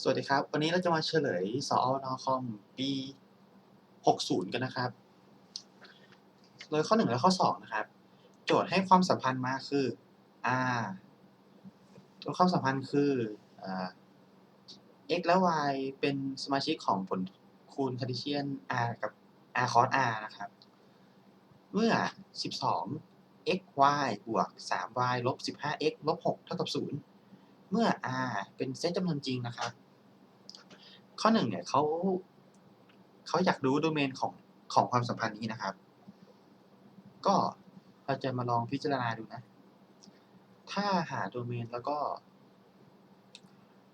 สวัสดีครับ วันนี้เราจะมาเฉลยสอวนคอมปี 60 กันนะครับ โดยข้อ 1 และข้อ 2 นะครับ โจทย์ให้ความสัมพันธ์มาคือ r ตัวความสัมพันธ์คืออ x และ y เป็นสมาชิกของผลคูณคาร์ติเชียน r กับ r cos r นะครับ เมื่อ 12 x y บวก 3y ลบ 15x ลบ 6 เท่ากับ 0เมื่อ r เป็นเซตจำนวนจริงนะครับ ข้อหนึ่งเนี่ยเขาเขาอยากรู้โดเมนของของความสัมพันธ์นี้นะครับ ก็เราจะมาลองพิจารณาดูนะ ถ้าหาโดเมนแล้วก็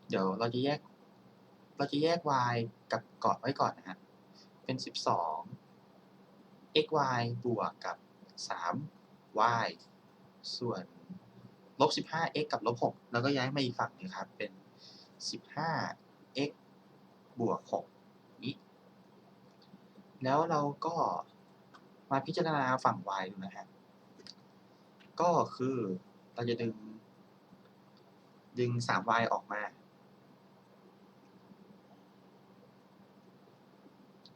เดี๋ยวเราจะแยก เราจะแยก y กับเกาะไว้ก่อนนะฮะเป็น 12 xy บวกกับ 3y ส่วนลบ 15x กับลบ6แล้วก็ย้ายมาอีกฝั่งนึงครับ เป็น 15x บวก6นี้แล้วเราก็มาพิจารณาฝั่ง y ดูนะฮะ ก็คือเราจะดึง ดึง 3y ออกมา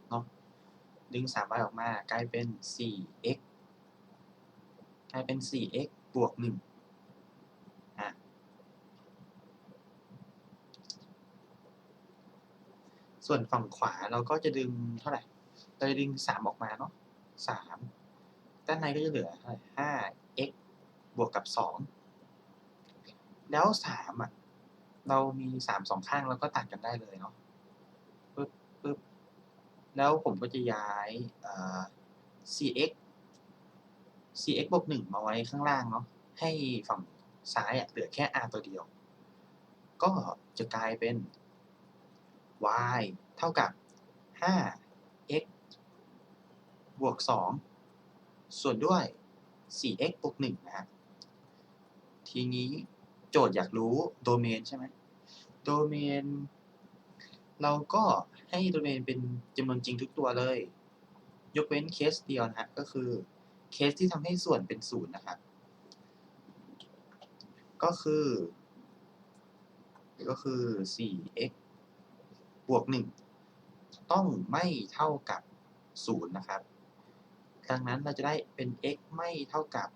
เนาะดึง 3y ออกมากลายเป็น 4x กลายเป็น 4x บวก 1 อะ ส่วนฝั่งขวาเราก็จะดึงเท่าไหร่เราจะดึง3ออกมาเนาะ3ด้านในก็จะเหลือเท่าไหร่ 5x บวกกับ2แล้ว3อะเรามี3สองข้างเราก็ตัดกันได้เลยเนาะปึ๊บปึ๊บแล้วผมก็จะย้ายเอ่อ 4x 4x บวก1มาไว้ข้างล่างเนาะให้ฝั่งซ้ายอะเหลือแค่ r ตัวเดียว ก็จะกลายเป็น y เท่ากับ 5x บวก 2 ส่วนด้วย 4x บวก1นะฮะทีนี้โจทย์อยากรู้โดเมนใช่ไหมโดเมน เราก็ให้โดเมนเป็นจำนวนจริงทุกตัวเลย ยกเว้นเคสเดียวนะฮะ ก็คือเคสที่ทำให้ส่วนเป็นศูนย์นะครับ ก็คือ ก็คือ 4x บวก 1 ต้องไม่เท่ากับ 0 นะครับ ดังนั้นเราจะได้เป็น x ไม่เท่ากับ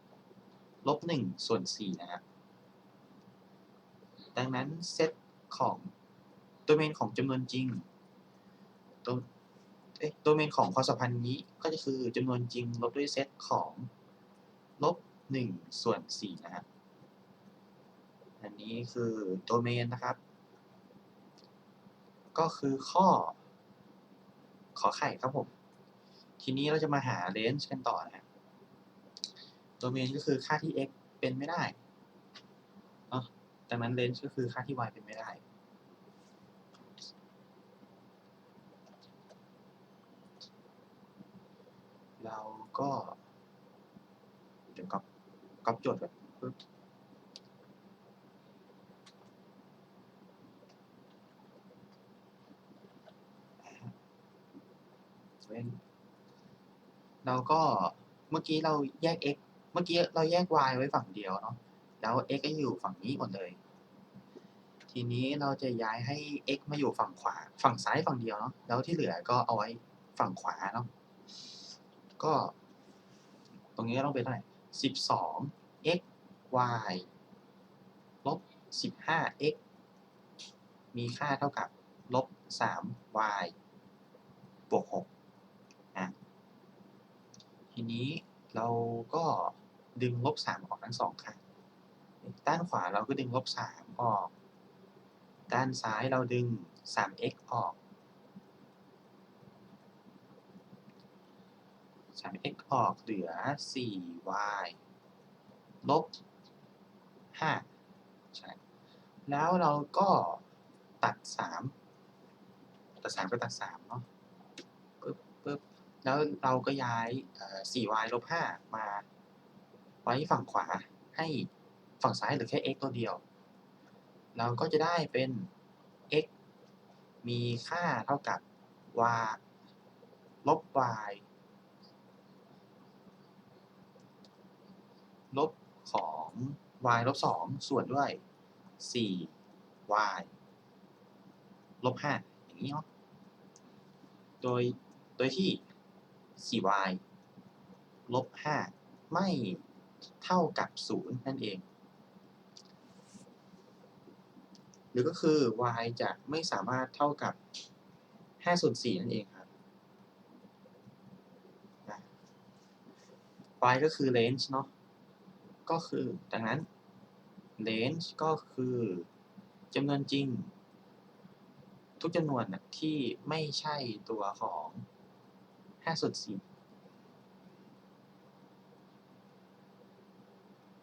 ลบ1ส่วน4นะครับดังนั้นเซตของโดเมนของจำนวนจริงโดเอ๊ะโดเมนของความสัมพันธ์นี้ก็จะคือจำนวนจริงลบด้วยเซตของลบ1ส่วน4นะครับอันนี้คือโดเมนนะครับ ก็คือข้อ ขอไข่ครับผม ทีนี้เราจะมาหาเลนจ์กันต่อนะโดเมนก็คือค่าที่ x เป็นไม่ได้เนาะดังนั้นเลนจ์ก็คือค่าที่ y เป็นไม่ได้ เราก็ เดี๋ยวก๊อปก๊อปโจทย์แบบปึ๊บ เว้นเราก็เมื่อกี้เราแยก x เมื่อกี้เราแยก y ไว้ฝั่งเดียวเนาะแล้ว x ก็อยู่ฝั่งนี้หมดเลย ทีนี้เราจะย้ายให้ x มาอยู่ฝั่งขวา ฝั่งซ้ายฝั่งเดียวเนาะแล้วที่เหลือก็เอาไว้ฝั่งขวาเนาะก็ ตรงนี้ต้องเป็นเท่าไหร่สิบสอง x y ลบสิบห้า x มีค่าเท่ากับลบสาม y บวกหก ทีนี้เราก็ดึงลบสามออกทั้งสองข้างด้านขวาเราก็ดึงลบสามออก ด้านซ้ายเราดึงสาม x ออกสาม x ออกเหลือสี่ y ลบห้าใช่ แล้วเราก็ตัดสามตัดสามก็ตัดสามเนาะ แล้วเราก็ย้ายเอ่อ 4y ลบ5มาไว้ฝั่งขวาให้ฝั่งซ้ายเหลือแค่ x ตัวเดียว เราก็จะได้เป็น x มีค่าเท่ากับ y ลบ y ลบของ y ลบ 2 ส่วนด้วย 4y ลบห้าอย่างนี้เนาะโดย โดยที่ 4y ลบห้าไม่เท่ากับศูนย์นั่นเอง หรือก็คือ y จะไม่สามารถเท่ากับ5ส่วน4นั่นเองครับ y ก็คือ range เนาะ ก็คือ ดังนั้น range ก็คือจำนวนจริง ทุกจำนวนที่ไม่ใช่ตัวของ 5ส่วน4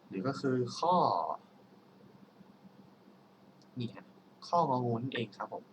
หรือก็คือข้อนี่ฮะข้ององูนั่นเองครับผม